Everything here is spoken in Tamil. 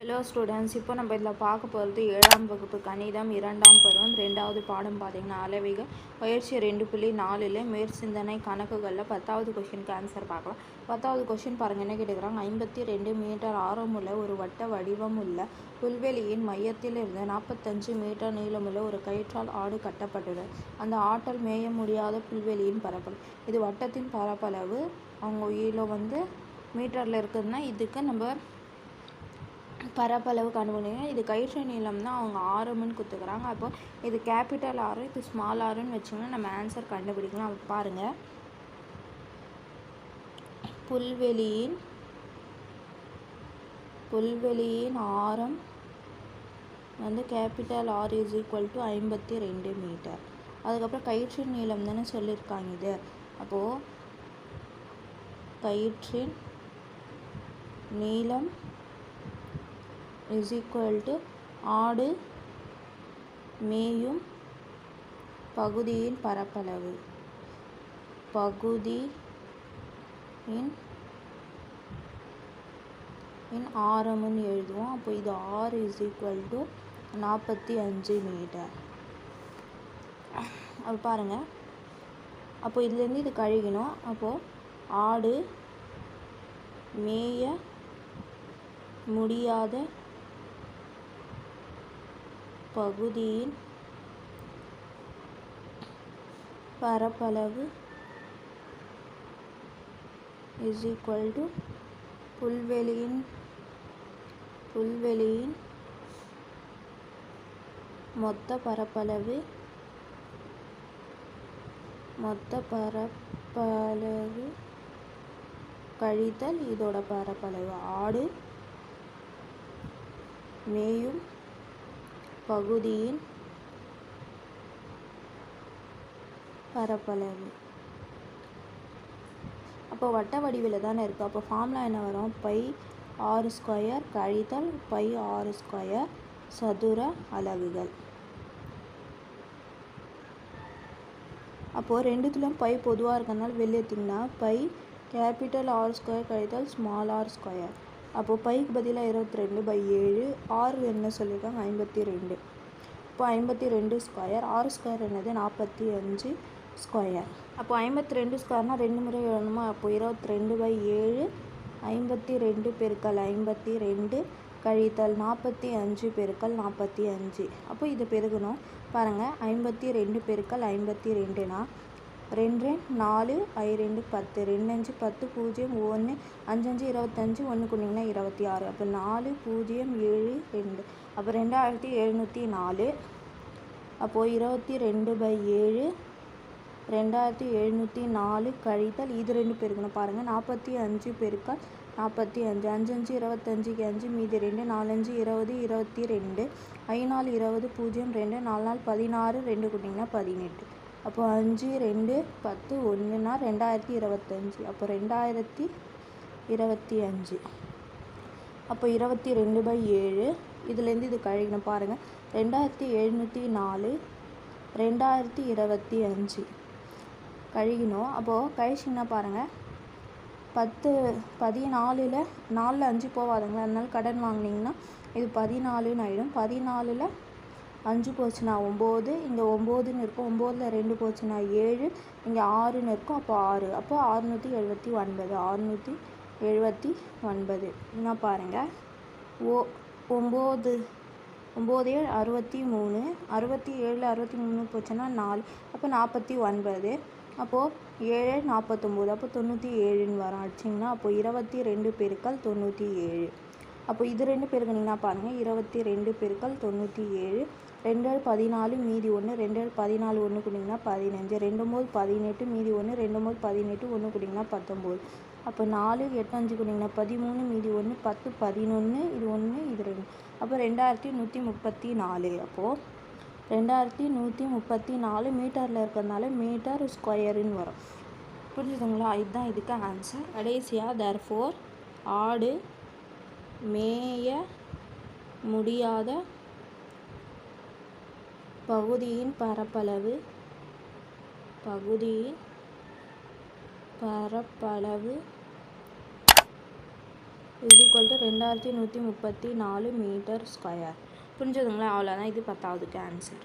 ஹலோ ஸ்டூடெண்ட்ஸ் இப்போ நம்ம இதில் பார்க்க போகிறது ஏழாம் வகுப்பு கணிதம் இரண்டாம் பருவம் ரெண்டாவது பாடம் பார்த்தீங்கன்னா அளவைகள் பயிற்சி ரெண்டு புள்ளி நாலில் மேற்சிந்தனை கணக்குகளில் பத்தாவது கொஷினுக்கு ஆன்சர் பார்க்கலாம். பத்தாவது கொஷின் பாருங்கள் என்ன கேட்டுக்கிறாங்க? ஐம்பத்தி ரெண்டு மீட்டர் ஆரமுள்ள ஒரு வட்ட வடிவம் உள்ள புல்வெளியின் மையத்தில் இருந்து நாற்பத்தஞ்சு மீட்டர் நீளமுள்ள ஒரு கயிற்றால் ஆடு கட்டப்பட்டுள்ளது அந்த ஆட்டல் மேய முடியாத புல்வெளியின் பரப்பளவு. இது வட்டத்தின் பரப்பளவு அவங்க இதில் வந்து மீட்டரில் இருக்குதுன்னா இதுக்கு நம்ம பரப்பளவு கண்டுபிடிங்க இது கயிற்று நீளம் தான் அவங்க ஆறுமுன்னு கொடுத்துக்கிறாங்க அப்போ இது கேபிட்டல் ஆறு இது ஸ்மால் ஆறுன்னு வச்சிங்கன்னா நம்ம ஆன்சர் கண்டுபிடிக்கலாம். பாருங்கள் புல்வெளியின் புல்வெளியின் ஆரம் வந்து capital R is equal to ஐம்பத்தி ரெண்டு மீட்டர். அதுக்கப்புறம் கயிற்றின் நீளம் தானே சொல்லியிருக்காங்க இது. அப்போது கயிற்றின் நீளம் இஸ் ஈக்குவல் டு ஆடு மேயும் பகுதியின் பரப்பளவு. பகுதி இன் இன் ஆரம்னு எழுதுவோம். அப்போ இது ஆர் இஸ் ஈக்குவல் டு நாற்பத்தி அஞ்சு மீட்டர் அப்போ பாருங்கள் அப்போ இதுலேருந்து இது கழுகணும். அப்போது ஆடு மேய முடியாத பகுதியின் பரப்பளவு இஸ் ஈக்குவல் டு புல்வெளியின் புல்வெளியின் மொத்த பரப்பளவு மொத்த பரப்பளவு கழித்தல் இதோட பரப்பளவு. ஆடு மேயும் பகுதியின் பரப்பளவு. அப்போ வட்ட வடிவில் தானே இருக்குது அப்போ ஃபார்முலா என்ன வரும்? பை ஆறு ஸ்கொயர் கழித்தல் பை ஆறு ஸ்கொயர் சதுர அலகுகள் அப்போது ரெண்டுத்துலையும் பை பொதுவாக இருக்கிறதுனால வெளியே எடுத்திங்கன்னா பை கேபிட்டல் ஆர் ஸ்கொயர் கழித்தல் ஸ்மால் ஆர் ஸ்கொயர் அப்போது பைக்கு பதிலாக இருபத்தி ரெண்டு பை ஏழு ஆறு என்ன சொல்லியிருக்காங்க? ஐம்பத்தி ரெண்டு இப்போ ஐம்பத்தி ரெண்டு ஸ்கொயர் ஆறு ஸ்கொயர் என்னது? நாற்பத்தி அஞ்சு ஸ்கொயர் அப்போ ஐம்பத்தி ரெண்டு ஸ்கொயர்னால் ரெண்டு முறை எழுதணுமா? அப்போ இருபத்தி ரெண்டு பை ஏழு ஐம்பத்தி ரெண்டு பெருக்கல் ஐம்பத்தி ரெண்டு கழித்தல் நாற்பத்தி அஞ்சு பெருக்கல் நாற்பத்தி அஞ்சு அப்போ இது பெருகணும். பாருங்கள் ஐம்பத்தி ரெண்டு பெருக்கல் ஐம்பத்தி ரெண்டுனா ரெண்டு நாலு ஐ ரெண்டு பத்து ரெண்டு அஞ்சு பத்து பூஜ்ஜியம் ஒன்று அஞ்சு அஞ்சு இருபத்தஞ்சு ஒன்று கொண்டிங்கன்னா இருபத்தி ஆறு. அப்போ நாலு பூஜ்ஜியம் ஏழு ரெண்டு. அப்போ ரெண்டாயிரத்தி எழுநூற்றி நாலு. அப்போது இருபத்தி ரெண்டு பை ஏழு ரெண்டாயிரத்தி எழுநூற்றி நாலு கழித்தல் இது ரெண்டு பெருக்கணும். பாருங்கள் நாற்பத்தி அஞ்சு பெருக்கல் நாற்பத்தி அஞ்சு. அஞ்சு அஞ்சு இருபத்தஞ்சுக்கு அஞ்சு மீதி ரெண்டு நாலஞ்சு இருபது இருபத்தி ரெண்டு. ஐநாலு இருபது பூஜ்ஜியம் ரெண்டு நாலு நாள் பதினாறு ரெண்டு கொட்டிங்கன்னா பதினெட்டு. அப்போ அஞ்சு ரெண்டு பத்து ஒன்றுனா ரெண்டாயிரத்தி இருபத்தஞ்சி. அப்போ ரெண்டாயிரத்தி இருபத்தி அஞ்சு. அப்போ இருபத்தி ரெண்டு பை ஏழு. இதுலேருந்து இது கழிக்கணும் பாருங்கள் ரெண்டாயிரத்தி எழுநூற்றி நாலு ரெண்டாயிரத்தி இருபத்தி அஞ்சு. கழிக்கணும். அப்போது கழிச்சிங்கன்னா பாருங்கள் பத்து பதினாலில் நாலில் அஞ்சு போவாதுங்க அதனால கடன் வாங்கினீங்கன்னா இது பதினாலுன்னு ஆகிடும் பதினாலில் அஞ்சு போச்சுன்னா ஒம்பது இங்கே ஒம்போதுன்னு இருக்கும். ஒம்போதில் ரெண்டு போச்சுன்னா ஏழு இங்கே ஆறுன்னு இருக்கும். அப்போ ஆறு. அப்போ அறுநூற்றி எழுபத்தி ஒன்பது. அறுநூற்றி எழுபத்தி ஒன்பது. என்ன பாருங்கள் ஓ ஒம்பது ஒம்பது ஏழு அறுபத்தி மூணு. அறுபத்தி ஏழு அறுபத்தி மூணு போச்சுன்னா நாலு. அப்போ நாற்பத்தி ஒன்பது. அப்போது ஏழு நாற்பத்தொம்போது. அப்போ தொண்ணூற்றி ஏழுன்னு வரும். அடிச்சிங்கன்னா அப்போ இருபத்தி ரெண்டு பெருக்கள் தொண்ணூற்றி ஏழு. அப்போ இது ரெண்டு பெருக்குனிங்கன்னா பாருங்கள் இருபத்தி ரெண்டு பெருக்கள் தொண்ணூற்றி ஏழு ரெண்டு பதினாலு மீதி ஒன்று ரெண்டு பதினாலு ஒன்று கொடுங்கன்னா பதினஞ்சு ரெண்டு மூணு பதினெட்டு மீதி ஒன்று ரெண்டு போது பதினெட்டு ஒன்று கொடுங்கன்னா பத்தொம்போது. அப்போ நாலு எட்டு அஞ்சு கொடுங்கன்னா பதிமூணு மீதி ஒன்று பத்து பதினொன்று இது ஒன்று இது ரெண்டு. அப்போ ரெண்டாயிரத்தி நூற்றி முப்பத்தி நாலு. அப்போது ரெண்டாயிரத்தி நூற்றி முப்பத்தி நாலு மீட்டரில் இருக்கிறதுனால மீட்டர் ஸ்கொயருன்னு வரும். புரிஞ்சுதுங்களா? இதுதான் இதுக்கு ஆன்சர் கடைசியாக தர்ஃபோர் ஆடு மேய முடியாத பகுதியின் பரப்பளவு பகுதியின் பரப்பளவு இஸ் டு ரெண்டாயிரத்தி நூற்றி முப்பத்தி நாலு மீட்டர் ஸ்கொயர் புரிஞ்சதுங்களா? அவ்வளோதான் இது பத்தாவதுக்கு ஆன்சர்